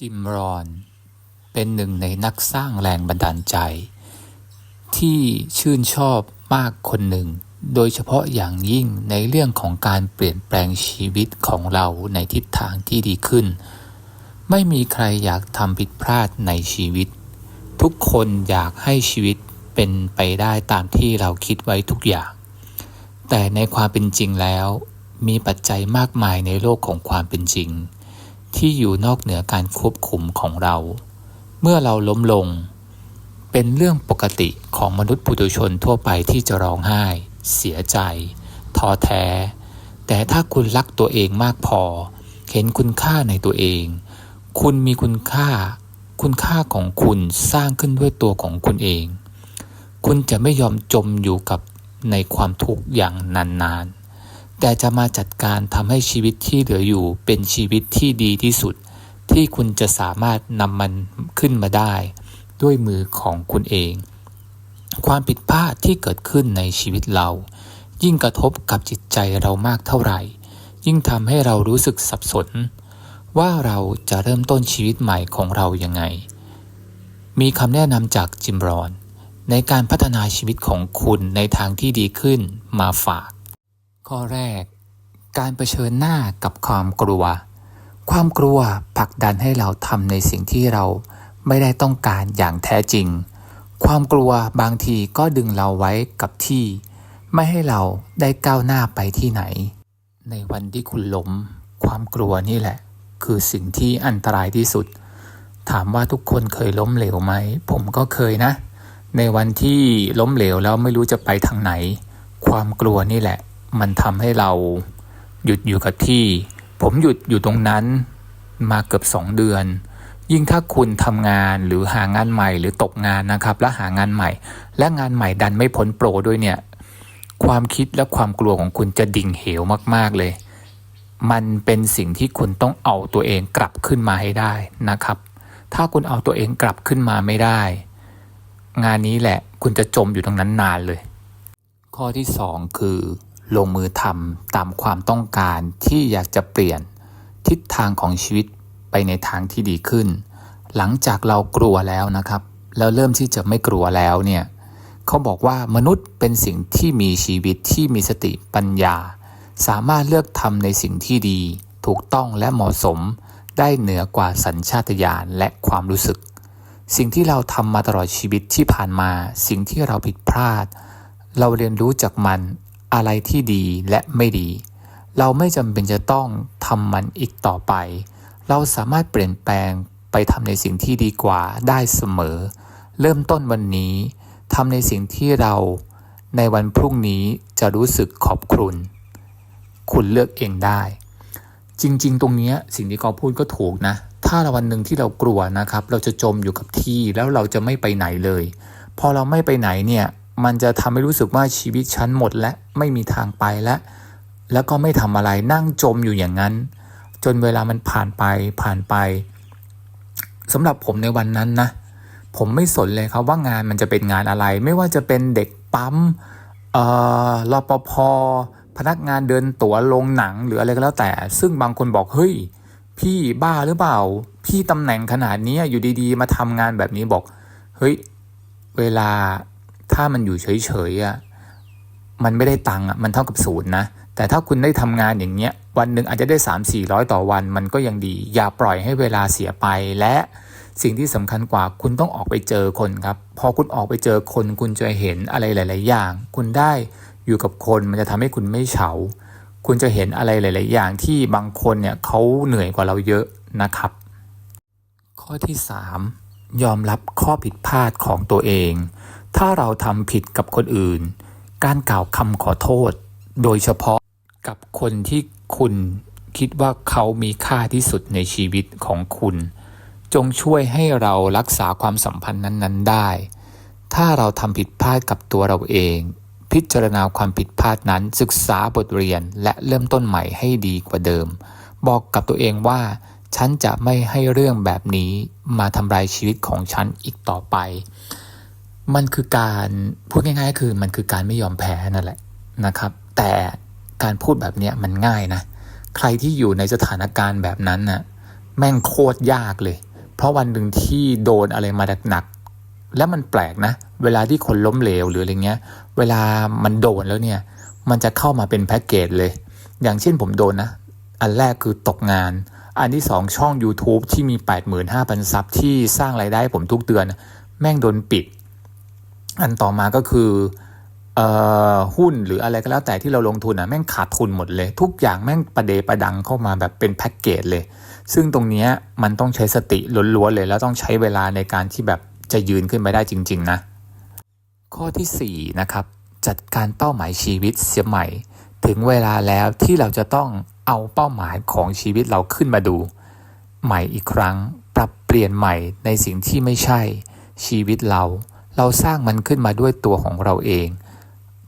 จิมรอน เป็นหนึ่งในนักสร้างแรงบันดาลใจ ที่ชื่นชอบมากคนหนึ่ง โดยเฉพาะอย่างยิ่งในเรื่องของการเปลี่ยนแปลงชีวิตของเราในทิศทางที่ดีขึ้น ไม่มีใครอยากทำผิดพลาดในชีวิต ทุกคนอยากให้ชีวิตเป็นไปได้ตามที่เราคิดไว้ทุกอย่าง แต่ในความเป็นจริงแล้ว มีปัจจัยมากมายในโลกของความเป็นจริง ที่อยู่นอกเหนือการควบคุมของเรา เมื่อเราล้มลง เป็นเรื่องปกติของมนุษย์ปุถุชนทั่วไปที่จะร้องไห้ เสียใจท้อแท้ แต่ถ้าคุณรักตัวเองมากพอ เห็นคุณค่าในตัวเอง คุณมีคุณค่า คุณค่าของคุณสร้างขึ้นด้วยตัวของคุณเอง คุณจะไม่ยอมจมอยู่กับในความทุกข์อย่างนานๆ แต่จะมาจัดการทำให้ชีวิตที่เหลืออยู่เป็นชีวิตที่ดีที่สุด ที่คุณจะสามารถนำมันขึ้นมาได้ ด้วยมือของคุณเอง ความผิดพลาดที่เกิดขึ้นในชีวิตเรา ยิ่งกระทบกับจิตใจเรามากเท่าไหร่ ยิ่งทำให้เรารู้สึกสับสน ว่าเราจะเริ่มต้นชีวิตใหม่ของเรายังไง มีคำแนะนำจากจิมรอน ในการพัฒนาชีวิตของคุณในทางที่ดีขึ้นมาฝาก ข้อแรก การเผชิญหน้ากับความกลัว ความกลัวผลักดันให้เราทำในสิ่งที่เราไม่ได้ต้องการอย่างแท้จริง ความกลัวบางทีก็ดึงเราไว้กับที่ ไม่ให้เราได้ก้าวหน้าไปที่ไหน ในวันที่คุณล้ม ความกลัวนี่แหละ คือสิ่งที่อันตรายที่สุด ถามว่าทุกคนเคยล้มเหลวไหม ผมก็เคยนะ ในวันที่ล้มเหลวแล้วไม่รู้จะไปทางไหน ความกลัวนี่แหละ มันทำให้เราหยุดอยู่กับที่ ผมหยุดอยู่ตรงนั้นมาเกือบสองเดือน ยิ่งถ้าคุณทำงานหรือหางานใหม่หรือตกงานนะครับ แล้วหางานใหม่ และงานใหม่ดันไม่พ้นโปรด้วยเนี่ย ความคิดและความกลัวของคุณจะดิ่งเหวมาก ๆเลย มันเป็นสิ่งที่คุณต้องเอาตัวเองกลับขึ้นมาให้ได้นะครับ ถ้าคุณเอาตัวเองกลับขึ้นมาไม่ได้ งานนี้แหละคุณจะจมอยู่ตรงนั้นนานเลย ข้อที่สองคือ ลงมือทำตามความต้องการที่อยากจะเปลี่ยนทิศทางของชีวิตไปในทางที่ดีขึ้น หลังจากเรากลัวแล้วนะครับ แล้วเริ่มที่จะไม่กลัวแล้วเนี่ยเขาบอกว่ามนุษย์เป็นสิ่งที่มีชีวิตที่มีสติปัญญา สามารถเลือกทำในสิ่งที่ดี ถูกต้องและเหมาะสม ได้เหนือกว่าสัญชาตญาณและความรู้สึก สิ่งที่เราทำมาตลอดชีวิตที่ผ่านมา สิ่งที่เราผิดพลาด เราเรียนรู้จากมัน อะไรที่ดีและไม่ดี เราไม่จำเป็นจะต้องทำมันอีกต่อไป เราสามารถเปลี่ยนแปลงไปทำในสิ่งที่ดีกว่าได้เสมอ เริ่มต้นวันนี้ทำในสิ่งที่เราในวันพรุ่งนี้จะรู้สึกขอบคุณ คุณเลือกเองได้ จริง ๆ ตรงนี้สิ่งที่เขาพูดก็ถูกนะ ถ้าวันหนึ่งที่เรากลัวนะครับ เราจะจมอยู่กับที่แล้วเราจะไม่ไปไหนเลย พอเราไม่ไปไหนเนี่ย มันจะทำให้รู้สึกว่าชีวิตฉันหมดและไม่มีทางไปแล้วแล้วก็ไม่ทำอะไรนั่งจมอยู่อย่างนั้น จนเวลามันผ่านไปผ่านไปสำหรับผมในวันนั้นนะผมไม่สนเลยครับว่างานมันจะเป็นงานอะไร ไม่ว่าจะเป็นเด็กปั๊มเอ่อรปภพนักงานเดินตั๋วลงหนังหรืออะไรก็แล้วแต่ ซึ่งบางคนบอกเฮ้ย พี่บ้าหรือเปล่า พี่ตำแหน่งขนาดนี้อยู่ดีๆ มาทำงานแบบนี้บอก เฮ้ย เวลา ถ้ามันอยู่เฉยๆอะมันไม่ได้ตังค์อะมันเท่ากับศูนย์นะแต่ถ้าคุณได้ทำงานอย่างเงี้ยวันหนึ่งอาจจะได้ 3 4 0 0 ต่อวัน มันก็ยังดี อย่าปล่อยให้เวลาเสียไปและสิ่งที่สำคัญกว่าคุณต้องออกไปเจอคนครับ พอคุณออกไปเจอคนคุณจะเห็นอะไรหลาย ๆ อย่าง คุณได้อยู่กับคนมันจะทำให้คุณไม่เฉา คุณจะเห็นอะไรหลาย ๆ อย่างที่บางคนเนี่ยเขาเหนื่อยกว่าเราเยอะนะครับ ข้อที่ 3 ยอมรับข้อผิดพลาดของตัวเอง ถ้าเราทำผิดกับคนอื่น การกล่าวคำขอโทษ โดยเฉพาะกับคนที่คุณคิดว่าเขามีค่าที่สุดในชีวิตของคุณ จงช่วยให้เรารักษาความสัมพันธ์นั้นๆได้ ถ้าเราทำผิดพลาดกับตัวเราเอง พิจารณาความผิดพลาดนั้นศึกษาบทเรียนและเริ่มต้นใหม่ให้ดีกว่าเดิม บอกกับตัวเองว่า ฉันจะไม่ให้เรื่องแบบนี้มาทำลายชีวิตของฉันอีกต่อไป มันคือการพูดง่ายๆคือมันคือการไม่ยอมแพ้นั่นแหละนะครับ แต่การพูดแบบเนี้ยมันง่ายนะ ใครที่อยู่ในสถานการณ์แบบนั้นน่ะแม่งโคตรยากเลย เพราะวันหนึ่งที่โดนอะไรมาหนักๆแล้วมันแปลกนะ เวลาที่คนล้มเหลวหรืออะไรเงี้ย เวลามันโดนแล้วเนี่ย มันจะเข้ามาเป็นแพ็กเกจเลย อย่างเช่นผมโดนนะ อันแรกคือตกงาน อันที่สองช่อง YouTube ที่มี 85,000 ซับที่สร้างไรายได้ให้ผมทุกเดือน แม่งโดนปิด อันต่อมาก็คือออหุ้นหรืออะไรก็แล้วแต่ที่เราลงทุนอะแม่งขาดทุนหมดเลย ทุกอย่างแม่งประเดประดังเข้ามาแบบเป็นแพ็กเกจเลย ซึ่งตรงนี้มันต้องใช้สติล้วนๆเลย แล้วต้องใช้เวลาในการที่แบบจะยืนขึ้นไปได้จริง ๆ นะ ข้อที่ 4 นะครับ จัดการเป้าหมายชีวิตเสียใหม่ ถึงเวลาแล้วที่เราจะต้องเอาเป้าหมายของชีวิตเราขึ้นมาดู ใหม่อีกครั้ง ปรับเปลี่ยนใหม่ในสิ่งที่ไม่ใช่ชีวิตเรา เราสร้างมันขึ้นมาด้วยตัวของเราเอง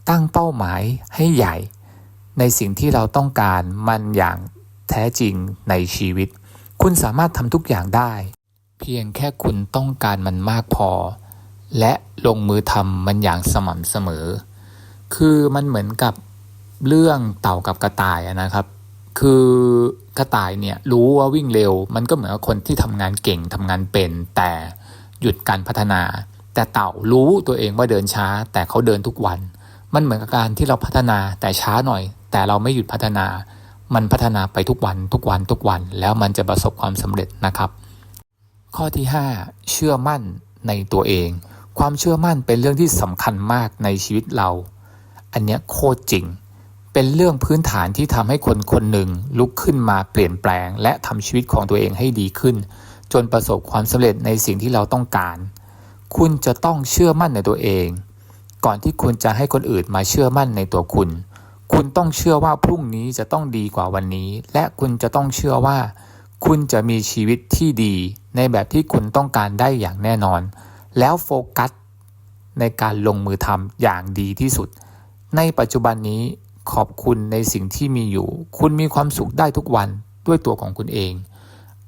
ตั้งเป้าหมายให้ใหญ่ ในสิ่งที่เราต้องการมันอย่างแท้จริงในชีวิต คุณสามารถทำทุกอย่างได้ เพียงแค่คุณต้องการมันมากพอ และลงมือทำมันอย่างสม่ำเสมอ คือมันเหมือนกับเรื่องเต่ากับกระต่ายนะครับ คือกระต่ายเนี่ยรู้ว่าวิ่งเร็ว มันก็เหมือนกับคนที่ทำงานเก่งทำงานเป็น แต่หยุดการพัฒนา แต่เต่ารู้ตัวเองว่าเดินช้า แต่เขาเดินทุกวัน มันเหมือนกับการที่เราพัฒนาแต่ช้าหน่อย แต่เราไม่หยุดพัฒนา มันพัฒนาไปทุกวันทุกวันทุกวัน แล้วมันจะประสบความสำเร็จนะครับ ข้อที่ 5 เชื่อมั่นในตัวเอง ความเชื่อมั่นเป็นเรื่องที่สำคัญมากในชีวิตเรา อันเนี้ยโคตรจริง เป็นเรื่องพื้นฐานที่ทำให้คนคนหนึ่งลุกขึ้นมาเปลี่ยนแปลง และทำชีวิตของตัวเองให้ดีขึ้น จนประสบความสำเร็จในสิ่งที่เราต้องการ คุณจะต้องเชื่อมั่นในตัวเอง ก่อนที่คุณจะให้คนอื่นมาเชื่อมั่นในตัวคุณ คุณต้องเชื่อว่าพรุ่งนี้จะต้องดีกว่าวันนี้ และคุณจะต้องเชื่อว่า คุณจะมีชีวิตที่ดี ในแบบที่คุณต้องการได้อย่างแน่นอน แล้วโฟกัสในการลงมือทำอย่างดีที่สุด ในปัจจุบันนี้ขอบคุณในสิ่งที่มีอยู่ คุณมีความสุขได้ทุกวันด้วยตัวของคุณเอง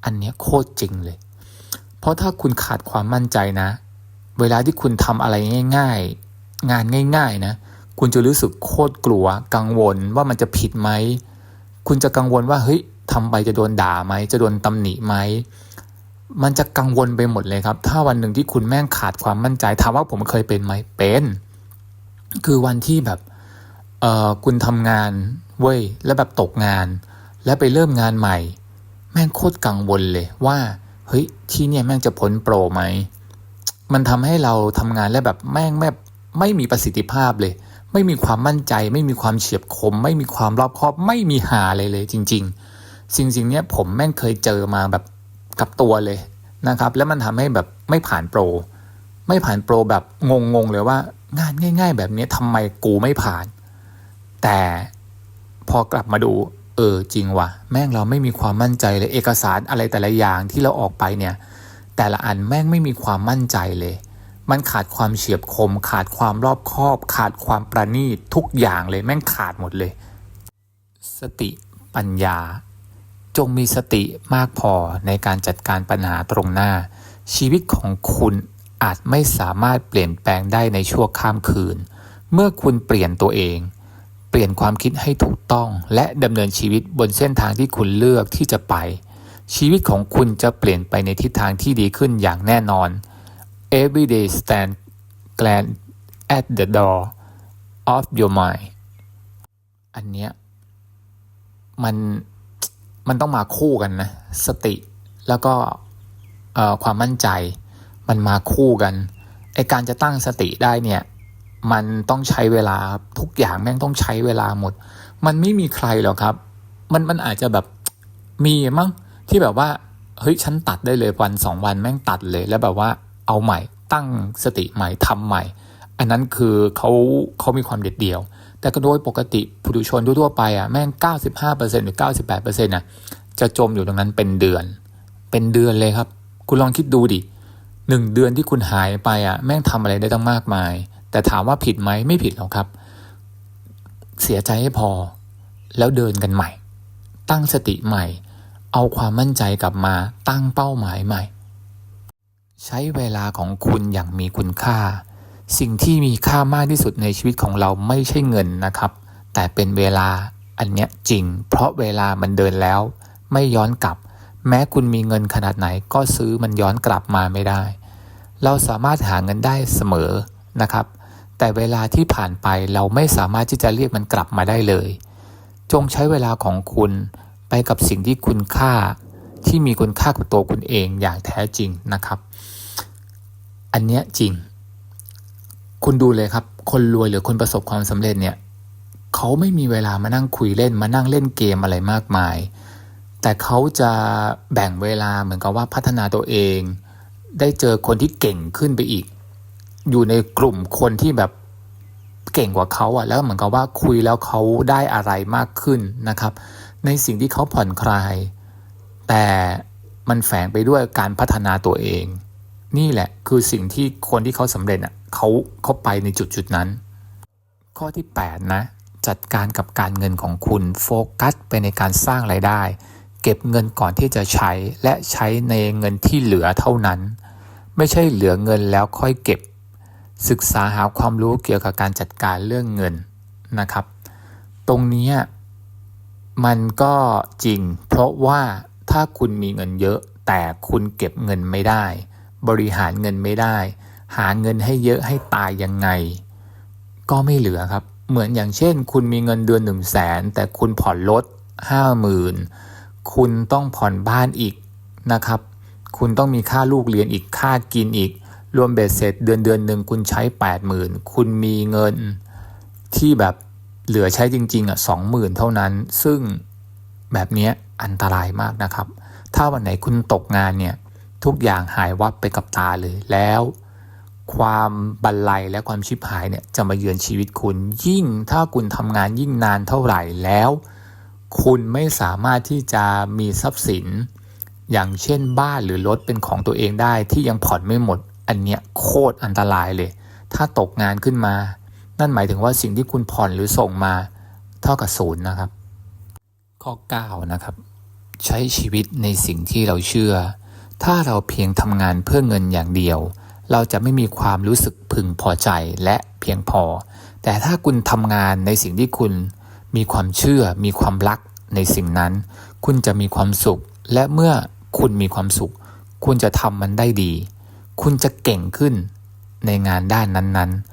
อันนี้โคตรจริงเลย เพราะถ้าคุณขาดความมั่นใจนะ เวลาที่คุณทำอะไรง่าย ๆ งานง่าย ๆ นะ คุณจะรู้สึกโคตรกลัว กังวลว่ามันจะผิดไหม คุณจะกังวลว่าเฮ้ยทำไปจะโดนด่าไหม จะโดนตำหนิไหม มันจะกังวลไปหมดเลยครับ ถ้าวันหนึ่งที่คุณแม่งขาดความมั่นใจ ถามว่าผมเคยเป็นไหม เป็น คือวันที่แบบ เออคุณทำงาน เว้ย แล้วแบบตกงาน แล้วไปเริ่มงานใหม่ แม่งโคตรกังวลเลยว่า เฮ้ย ที่เนี่ยแม่งจะพ้นโปรไหม มันทำให้เราทำงานแล้วแบบแม่งแบบไม่มีประสิทธิภาพเลย ไม่มีความมั่นใจ ไม่มีความเฉียบคม ไม่มีความรอบคอบ ไม่มีหาเลยเลยจริง ๆ สิ่งสิ่งเนี้ยผมแม่งเคยเจอมาแบบกับตัวเลยนะครับ แล้วมันทำให้แบบไม่ผ่านโปร ไม่ผ่านโปรแบบงงๆเลยว่างานง่าย ๆ แบบนี้ทำไมกูไม่ผ่าน แต่พอกลับมาดู เออจริงว่ะ แม่งเราไม่มีความมั่นใจเลยเอกสารอะไรแต่ละอย่างที่เราออกไปเนี่ย แต่ละอันแม่งไม่มีความมั่นใจเลย มันขาดความเฉียบคม ขาดความรอบคอบ ขาดความประณีตทุกอย่างเลยแม่งขาดหมดเลย สติปัญญา จงมีสติมากพอในการจัดการปัญหาตรงหน้า ชีวิตของคุณอาจไม่สามารถเปลี่ยนแปลงได้ในชั่วข้ามคืน เมื่อคุณเปลี่ยนตัวเอง เปลี่ยนความคิดให้ถูกต้อง และดำเนินชีวิตบนเส้นทางที่คุณเลือกที่จะไป ชีวิตของคุณจะเปลี่ยนไปในทิศทางที่ดีขึ้นอย่างแน่นอน Every day stand glad at the door of your mind อันเนี้ยมันมันต้องมาคู่กันนะ สติแล้วก็ความมั่นใจมันมาคู่กันไอการจะตั้งสติได้เนี่ยมันต้องใช้เวลาทุกอย่างแม่งต้องใช้เวลาหมด มันไม่มีใครหรอกครับ มันมันอาจจะแบบมีมั้ง ที่แบบว่าเฮ้ยฉันตัดได้เลยวันสองวันแม่งตัดเลยแล้วแบบว่าเอาใหม่ตั้งสติใหม่ทำใหม่ อันนั้นคือเขาเขามีความเด็ดเดี่ยว แต่ก็โดยปกติผู้ดูชนทั่วไปอะแม่ง 95%หรือ 98%น่ะจะจมอยู่ตรงนั้นเป็นเดือน เป็นเดือนเลยครับ คุณลองคิดดูดิหนึ่งเดือนที่คุณหายไปอะแม่งทำอะไรได้ตั้งมากมาย แต่ถามว่าผิดไหมไม่ผิดหรอกครับ เสียใจให้พอ แล้วเดินกันใหม่ ตั้งสติใหม่ เอาความมั่นใจกลับมาตั้งเป้าหมายใหม่ ใช้เวลาของคุณอย่างมีคุณค่า สิ่งที่มีค่ามากที่สุดในชีวิตของเราไม่ใช่เงินนะครับ แต่เป็นเวลาอันเนี้ยจริง เพราะเวลามันเดินแล้ว ไม่ย้อนกลับ แม้คุณมีเงินขนาดไหนก็ซื้อมันย้อนกลับมาไม่ได้ เราสามารถหาเงินได้เสมอนะครับ แต่เวลาที่ผ่านไปเราไม่สามารถที่จะเรียกมันกลับมาได้เลย จงใช้เวลาของคุณ ไปกับสิ่งที่คุณค่าที่มีคุณค่ากับตัวคุณเองอย่างแท้จริงนะครับ อันเนี้ยจริง คุณดูเลยครับ คนรวยหรือคนประสบความสำเร็จเนี่ยเขาไม่มีเวลามานั่งคุยเล่นมานั่งเล่นเกมอะไรมากมาย แต่เขาจะแบ่งเวลาเหมือนกับว่าพัฒนาตัวเอง ได้เจอคนที่เก่งขึ้นไปอีก อยู่ในกลุ่มคนที่แบบเก่งกว่าเขาอะแล้วเหมือนกับว่าคุยแล้วเขาได้อะไรมากขึ้นนะครับ ในสิ่งที่เขาผ่อนคลาย แต่มันแฝงไปด้วยการพัฒนาตัวเอง นี่แหละคือสิ่งที่คนที่เขาสำเร็จอะเขาเขาไปในจุดจุดนั้น ข้อที่ 8 นะ จัดการกับการเงินของคุณโฟกัสไปในการสร้างไรายได้ เก็บเงินก่อนที่จะใช้และใช้ในเงินที่เหลือเท่านั้น ไม่ใช่เหลือเงินแล้วค่อยเก็บ ศึกษาหาความรู้เกี่ยวกับการจัดการเรื่องเงินนะครับ ตรงนี้ มันก็จริง เพราะว่าถ้าคุณมีเงินเยอะ แต่คุณเก็บเงินไม่ได้ บริหารเงินไม่ได้ หาเงินให้เยอะให้ตายยังไง ก็ไม่เหลือครับ เหมือนอย่างเช่น คุณมีเงินเดือนหนึ่งแสนแต่คุณผ่อนรถห้าหมื่นคุณต้องผ่อนบ้านอีกนะครับ คุณต้องมีค่าลูกเรียนอีกค่ากินอีก รวมเบ็ดเสร็จเดือนเดือนหนึ่งคุณใช้แปดหมื่นคุณมีเงินที่แบบ เหลือใช้จริงๆอะสองหมื่นเท่านั้น ซึ่งแบบนี้อันตรายมากนะครับ ถ้าวันไหนคุณตกงานเนี่ย ทุกอย่างหายวับไปกับตาเลยแล้ว ความบันไลและความชิบหายเนี่ยจะมาเยือนชีวิตคุณ ยิ่งถ้าคุณทำงานยิ่งนานเท่าไหร่แล้ว คุณไม่สามารถที่จะมีทรัพย์สิน อย่างเช่นบ้านหรือรถเป็นของตัวเองได้ที่ยังผ่อนไม่หมด อันเนี้ยโคตรอันตรายเลย ถ้าตกงานขึ้นมา นั่นหมายถึงว่าสิ่งที่คุณผ่อนหรือส่งมาเท่ากับศูนย์นะครับ ข้อ 9 นะครับ ใช้ชีวิตในสิ่งที่เราเชื่อ ถ้าเราเพียงทำงานเพื่อเงินอย่างเดียว เราจะไม่มีความรู้สึกพึงพอใจและเพียงพอ แต่ถ้าคุณทำงานในสิ่งที่คุณ มีความเชื่อ มีความรักในสิ่งนั้น คุณจะมีความสุข และเมื่อคุณมีความสุข คุณจะทำมันได้ดี คุณจะเก่งขึ้นในงานด้านนั้นๆ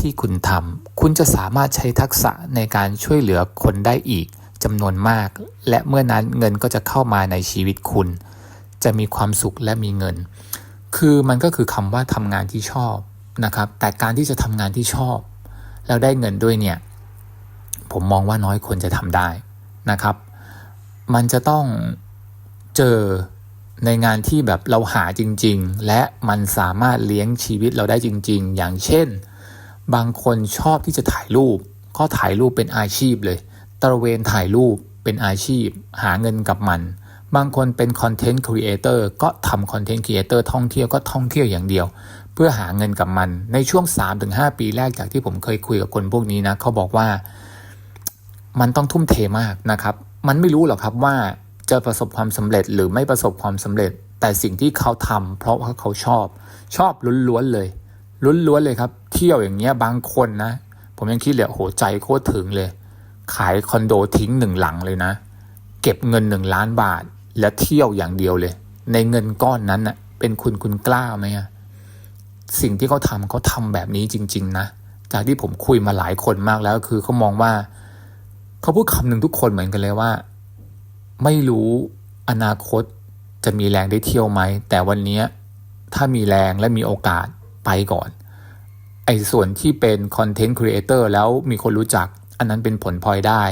ที่คุณทำคุณจะสามารถใช้ทักษะในการช่วยเหลือคนได้อีกจำนวนมาก และเมื่อนั้นเงินก็จะเข้ามาในชีวิตคุณ จะมีความสุขและมีเงิน คือมันก็คือคำว่าทำงานที่ชอบนะครับ แต่การที่จะทำงานที่ชอบ แล้วได้เงินด้วยเนี่ย ผมมองว่าน้อยคนจะทำได้นะครับ มันจะต้องเจอในงานที่แบบเราหาจริง ๆ และมันสามารถเลี้ยงชีวิตเราได้จริง ๆ อย่างเช่น บางคนชอบที่จะถ่ายรูป ก็ถ่ายรูปเป็นอาชีพเลย ตระเวนถ่ายรูปเป็นอาชีพ หาเงินกับมัน บางคนเป็นคอนเทนต์ครีเอเตอร์ก็ทำคอนเทนต์ครีเอเตอร์ท่องเที่ยวก็ท่องเที่ยวอย่างเดียว เพื่อหาเงินกับมัน ในช่วง 3-5 ปีแรกจากที่ผมเคยคุยกับคนพวกนี้นะเขาบอกว่ามันต้องทุ่มเทมากนะครับ มันไม่รู้หรอกครับว่าจะประสบความสำเร็จหรือไม่ประสบความสำเร็จ แต่สิ่งที่เขาทำเพราะว่าเขาชอบ ชอบล้วนๆเลย ล้วนๆเลยครับ เที่ยวอย่างเงี้ยบางคนนะ ผมยังคิดเลยโหใจโคตรถึงเลย ขายคอนโดทิ้งหนึ่งหลังเลยนะ เก็บเงินหนึ่งล้านบาท และเที่ยวอย่างเดียวเลย ในเงินก้อนนั้นน่ะ เป็นคุณคุณกล้าไหมอะสิ่งที่เขาทำเขาทำแบบนี้จริง ๆ นะ จากที่ผมคุยมาหลายคนมากแล้วคือเขามองว่า เขาพูดคำหนึ่งทุกคนเหมือนกันเลยว่า ไม่รู้อนาคตจะมีแรงได้เที่ยวไหม แต่วันนี้ถ้ามีแรงและมีโอกาส ไปก่อน ไอ้ส่วนที่เป็นคอนเทนต์ครีเอเตอร์แล้วมีคนรู้จัก อันนั้นเป็นผลพลอยได้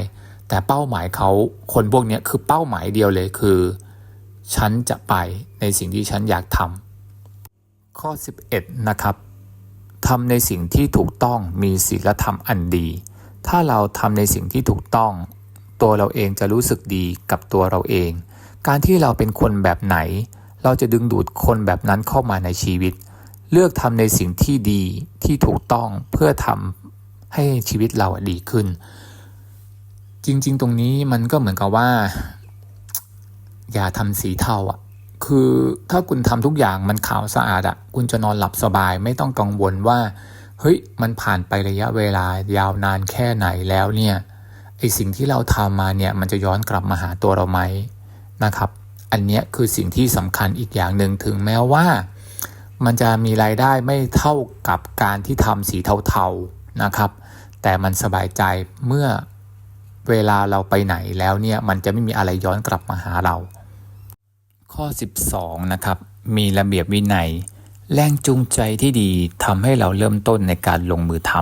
แต่เป้าหมายเขาคนพวกนี้คือเป้าหมายเดียวเลยคือ ฉันจะไปในสิ่งที่ฉันอยากทำข้อ 11 นะครับทำในสิ่งที่ถูกต้องมีศีลธรรมอันดี ถ้าเราทำในสิ่งที่ถูกต้อง ตัวเราเองจะรู้สึกดีกับตัวเราเอง การที่เราเป็นคนแบบไหน เราจะดึงดูดคนแบบนั้นเข้ามาในชีวิต เลือกทำในสิ่งที่ดีที่ถูกต้องเพื่อทำให้ชีวิตเราดีขึ้น จริง ๆ ตรงนี้มันก็เหมือนกับว่า อย่าทำสีเทาอะคือถ้าคุณทำทุกอย่างมันขาวสะอาดอะคุณจะนอนหลับสบายไม่ต้องกังวลว่า เฮ้ย มันผ่านไประยะเวลายาวนานแค่ไหนแล้วเนี่ยไอสิ่งที่เราทำมาเนี่ยมันจะย้อนกลับมาหาตัวเราไหมนะครับออันเนี้ยคือสิ่งที่สำคัญอีกอย่างหนึ่งถึงแม้ว่า มันจะมีรายได้ไม่เท่ากับการที่ทำสีเทาๆนะครับ แต่มันสบายใจเมื่อเวลาเราไปไหนแล้วเนี่ยมันจะไม่มีอะไรย้อนกลับมาหาเรา ข้อ 12 นะครับ มีระเบียบวินัย แรงจูงใจที่ดีทำให้เราเริ่มต้นในการลงมือท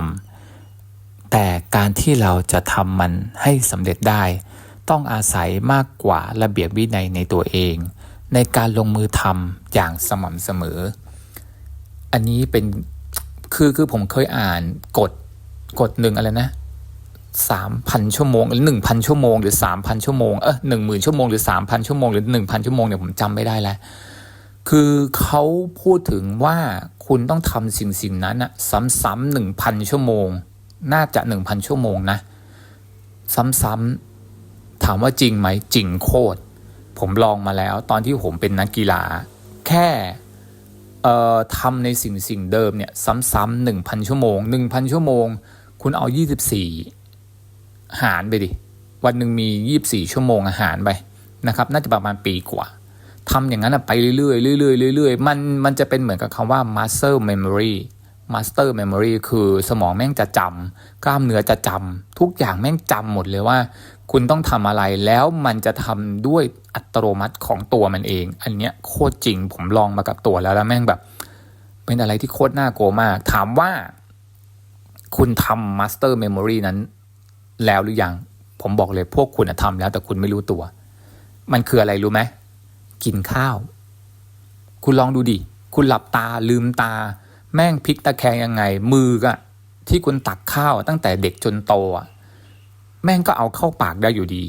ำแต่การที่เราจะทำมันให้สำเร็จได้ ต้องอาศัยมากกว่าระเบียบวินัยในตัวเอง ในการลงมือทำอย่างสม่ำเสมอ อันนี้เป็นคือคือผมเคยอ่านกฎกฎหนึ่งอะไรนะสามพันชั่วโมงหรือหนึ่งพันชั่วโมงหรือสามพันชั่วโมงเออหนึ่งหมื่นชั่วโมงหรือสามพันชั่วโมงหรือหนึ่งพันชั่วโมงเนี่ยผมจำไม่ได้แล้ว คือเขาพูดถึงว่าคุณต้องทำสิ่งสิ่งนั้นอะซ้ำๆหนึ่งพันชั่วโมง น่าจะหนึ่งพันชั่วโมงนะ ซ้ำๆถามว่าจริงไหมจริงโคตรผมลองมาแล้ว ตอนที่ผมเป็นนักกีฬา แค่ ทำในสิ่งสิ่งเดิมเนี่ยซ้ำๆหนึ่งพันชั่วโมงหนึ่งพันชั่วโมง คุณเอายี่สิบสี่หารไปดิ วันหนึ่งมียี่บสี่ชั่วโมงอาหารไปนะครับ น่าจะประมาณปีกว่าทำอย่างนั้นไปเรื่อยๆเรื่อยๆเรื่อยๆมันมันจะเป็นเหมือนกับคำว่า muscle memory master memory คือสมองแม่งจะจำกล้ามเนื้อจะจำทุกอย่างแม่งจำหมดเลยว่า คุณต้องทำอะไรแล้วมันจะทำด้วยอัตโนมัติของตัวมันเอง อันเนี้ยโคตรจริงผมลองมากับตัวแล้วแล้วแม่งแบบ เป็นอะไรที่โคตรน่ากลัวมาก ถามว่า คุณทำ master memory นั้น แล้วหรือยัง ผมบอกเลยพวกคุณทำแล้วแต่คุณไม่รู้ตัว มันคืออะไรรู้ไหมกินข้าว คุณลองดูดิ คุณหลับตาลืมตา แม่งพลิกตะแคงยังไง มือกะที่คุณตักข้าวตั้งแต่เด็กจนโตอะ แม่งก็เอาเข้าปากได้อยู่ดี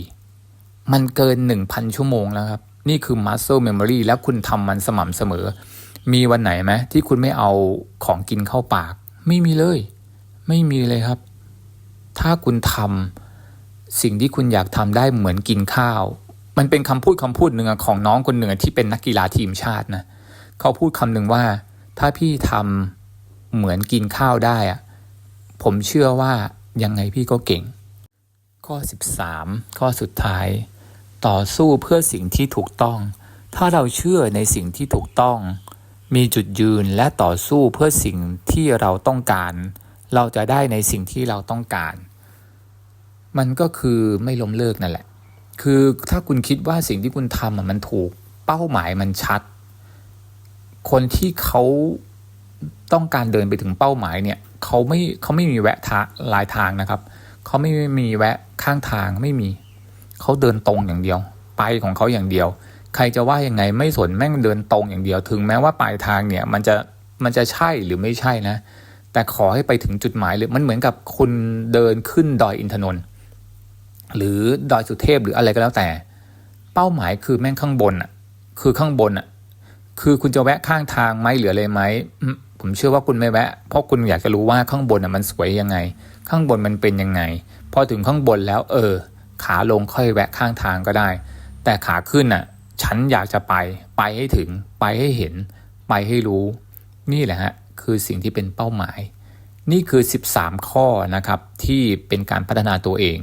มันเกินหนึ่งพันชั่วโมงแล้วครับ นี่คือ muscle memory แล้วคุณทำมันสม่ำเสมอ มีวันไหนไหมที่คุณไม่เอาของกินเข้าปาก ไม่มีเลย ไม่มีเลยครับ ถ้าคุณทำสิ่งที่คุณอยากทำได้เหมือนกินข้าว มันเป็นคำพูดคำพูดหนึ่งของน้องคนหนึ่งที่เป็นนักกีฬาทีมชาตินะเขาพูดคำหนึ่งว่า ถ้าพี่ทำเหมือนกินข้าวได้อะผมเชื่อว่ายังไงพี่ก็เก่ง ข้อ 13 ข้อสุดท้าย ต่อสู้เพื่อสิ่งที่ถูกต้อง ถ้าเราเชื่อในสิ่งที่ถูกต้อง มีจุดยืนและต่อสู้เพื่อสิ่งที่เราต้องการ เราจะได้ในสิ่งที่เราต้องการ มันก็คือไม่ล้มเลิกนั่นแหละ คือถ้าคุณคิดว่าสิ่งที่คุณทำมันถูก เป้าหมายมันชัด คนที่เขาต้องการเดินไปถึงเป้าหมายเนี่ย เขาไม่เขาไม่มีแวะทางลายทางนะครับเขาไม่มีแวะข้างทางไม่มี เขาเดินตรงอย่างเดียว ไปของเขาอย่างเดียว ใครจะว่ายังไงไม่สนแม่งเดินตรงอย่างเดียว ถึงแม้ว่าปลายทางเนี่ยมันจะมันจะใช่หรือไม่ใช่นะ แต่ขอให้ไปถึงจุดหมายเลยมันเหมือนกับคุณเดินขึ้นดอยอินทนนท์หรือดอยสุเทพหรืออะไรก็แล้วแต่ เป้าหมายคือแม่งข้างบนอะ คือข้างบนอะ คือคุณจะแวะข้างทางไหมหรืออะไรไหมผมเชื่อว่าคุณไม่แวะเพราะคุณอยากจะรู้ว่าข้างบนอะมันสวยยังไง ข้างบนมันเป็นยังไง พอถึงข้างบนแล้วเออ ขาลงค่อยแวะข้างทางก็ได้ แต่ขาขึ้นอะ ฉันอยากจะไป ไปให้ถึง ไปให้เห็น ไปให้รู้ นี่แหละฮะ คือสิ่งที่เป็นเป้าหมาย นี่คือ 13 ข้อนะครับ ที่เป็นการพัฒนาตัวเอง